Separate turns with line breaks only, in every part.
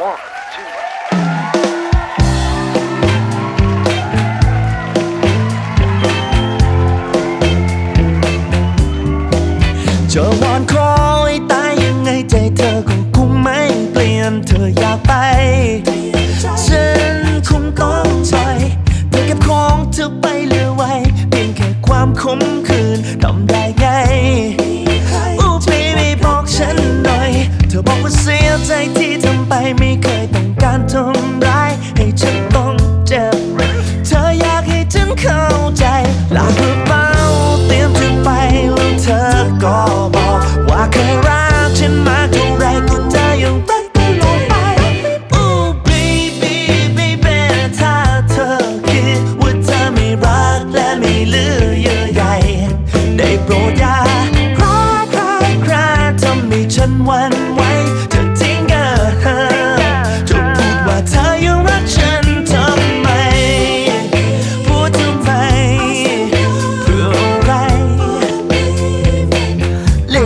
เจะ
วอนขอให้ตายยังไงใจเธอคงคงไม่เปลี่ยนเธออยากไป เข้าใจลากกระเป๋าเตรียมจะไปแล้วเธอก็บอกว่าเคยรักฉันมากเท่าไรแต่เธยังตัดไม่ลงไป Ooh baby baby ถ้าเธอคิดว่าเธอไม่รักและไม่เลือเยอะใหญ่ได้โปรดอย่าคราคลาคราทำให้ฉันว่า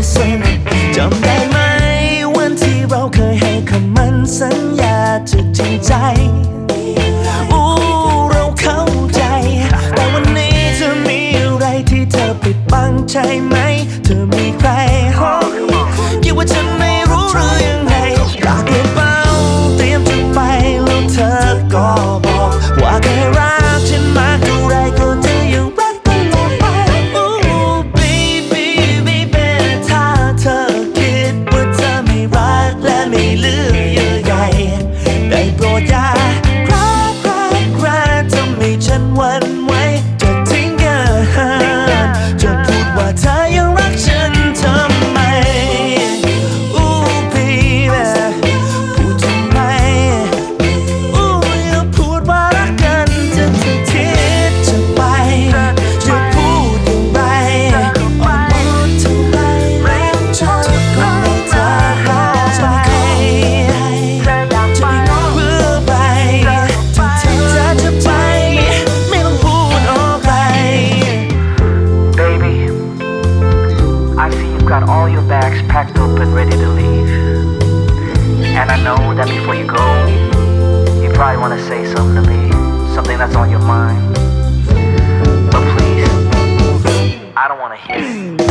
swimming. Jump that before you go, you probably want to say something to me, something that's on your mind. But please, I don't want to hear it.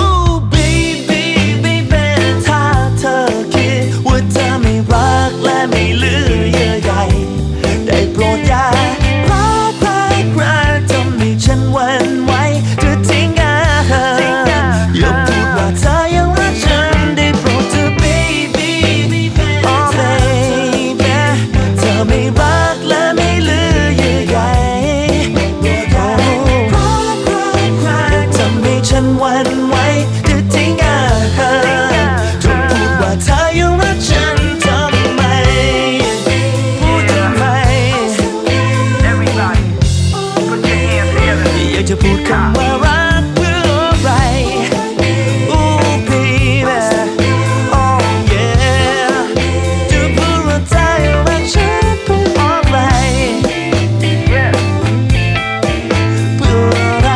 จะพูดคำว่ารักเพื่ออะไร Ooh baby Oh yeah จะพูดว่าใจรักฉันเพื่ออะไร เพื่ออะไร